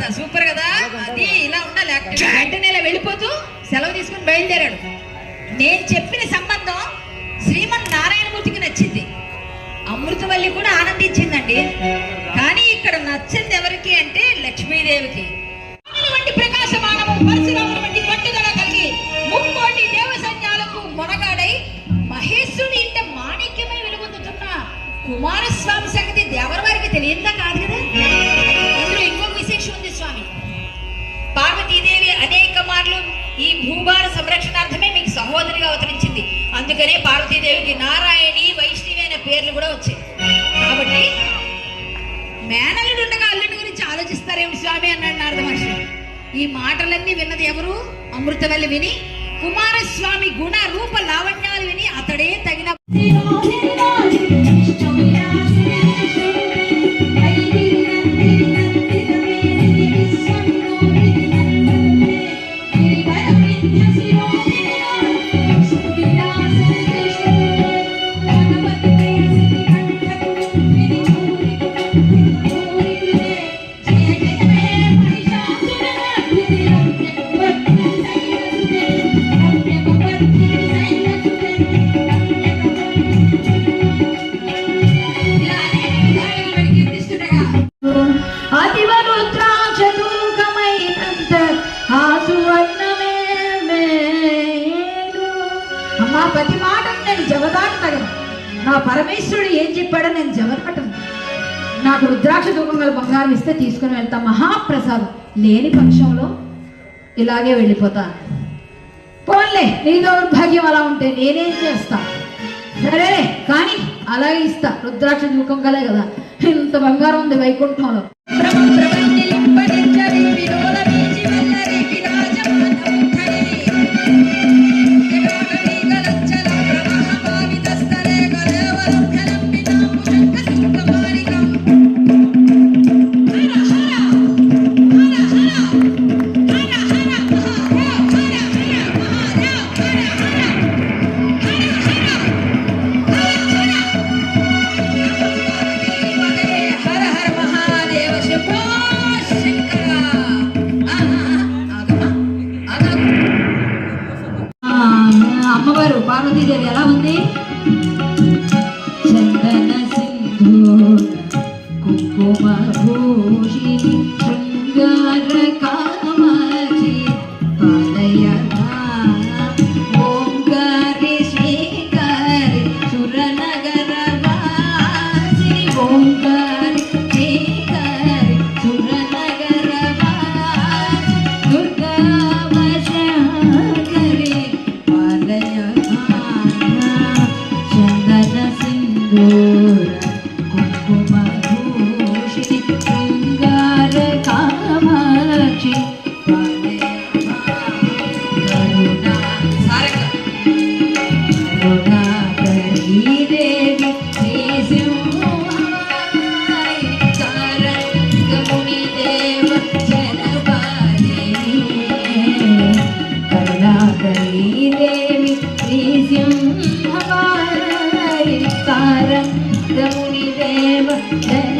తర్వాత సూపర్ కదా? అది ఇలా ఉండాలి వెంటనే ఇలా వెళ్ళిపోతూ సెలవు తీసుకుని బయలుదేరాడు. నేను చెప్పిన సంబంధం శ్రీమన్ నారాయణమూర్తికి నచ్చింది. అమృతవల్లి కూడా ఆనందించిందండి. కానీ ఇక్కడ నచ్చింది ఎవరికి అంటే లక్ష్మీదేవికి. సార్లు ఈ భూభార సంరక్షణార్థమే మీకు సహోదరిగా అవతరించింది. అందుకనే పార్వతీదేవికి నారాయణి వైష్ణవి అనే పేర్లు కూడా వచ్చాయి. కాబట్టి మేనల్లుడు ఉండగా అల్లుడి గురించి ఆలోచిస్తారేమి స్వామి అన్నాడు నారద మహర్షి. ఈ మాటలన్నీ విన్నది ఎవరు? అమృతవల్లి విని కుమారస్వామి గుణ రూప లావణ్యాలు విని అతడే తగిన Yes, you are. ప్రతి మాట నేను జవదాటగలను నా పరమేశ్వరుడు ఏం చెప్పాడో నేను జవదాటను. నాకు రుద్రాక్ష తూకం గల బంగారం ఇస్తే తీసుకుని వెళ్తా. మహాప్రసాదం లేని పక్షంలో ఇలాగే వెళ్ళిపోతాను పోన్లే నీ దౌర్భాగ్యం అలా ఉంటే నేనేం చేస్తా? సరే కానీ అలాగే ఇస్తా. రుద్రాక్ష తూకం గలే కదా. ఇంత బంగారం ఉంది వైకుంఠంలో. Lord. Okay.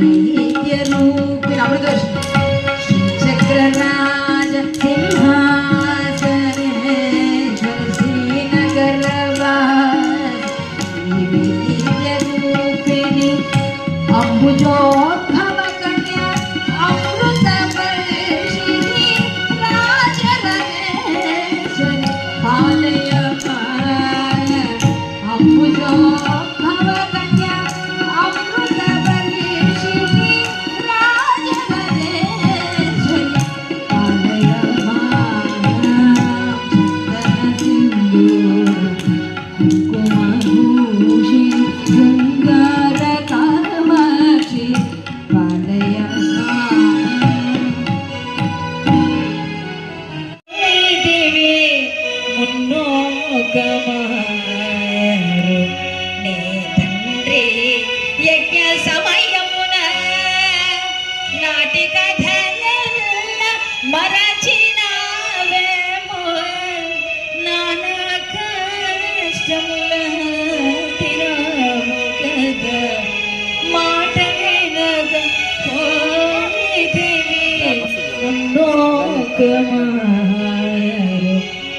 రూపిణి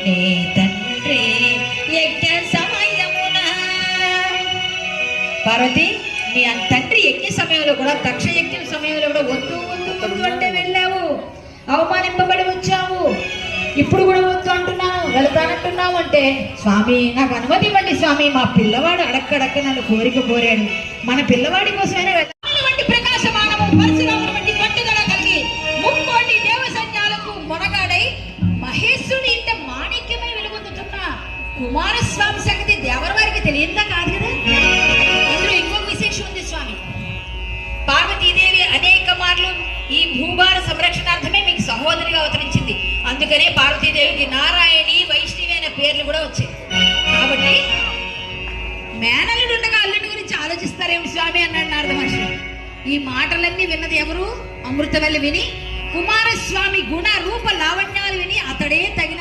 నీ తండ్రి యజ్ఞ సమయమున పార్వతి నీ తండ్రి యజ్ఞ సమయంలో కూడా దక్ష యజ్ఞ సమయంలో కూడా వద్దు వద్దు వద్దు అంటే వెళ్ళావు. అవమానింపబడి వచ్చావు. ఇప్పుడు కూడా వద్దు అంటున్నావు వెళతానంటున్నావు అంటే స్వామి నాకు అనుమతి ఇవ్వండి స్వామి మా పిల్లవాడు అడక్కడక్క నన్ను కోరిక కోరాడు. మన పిల్లవాడి కోసమైనా కుమారస్వామి సంగతి దేవర వారికి తెలియదా కాదు కదా? ఇందులో ఇంకొక విశేషం ఉంది స్వామి. పార్వతీదేవి అనేక మార్లు ఈ భూభార సంరక్షణార్థమే మీకు సహోదరిగా అవతరించింది. అందుకనే పార్వతీదేవికి నారాయణి వైష్ణవి అనే పేర్లు కూడా వచ్చాయి. కాబట్టి మేనల్లుడు ఉండగా అల్లుడి గురించి ఆలోచిస్తారేమి స్వామి అన్నాడు నారద మహర్షి. ఈ మాటలన్నీ విన్నది ఎవరు? అమృతవల్లి విని కుమారస్వామి గుణ రూప లావణ్యాలు విని అతడే తగిన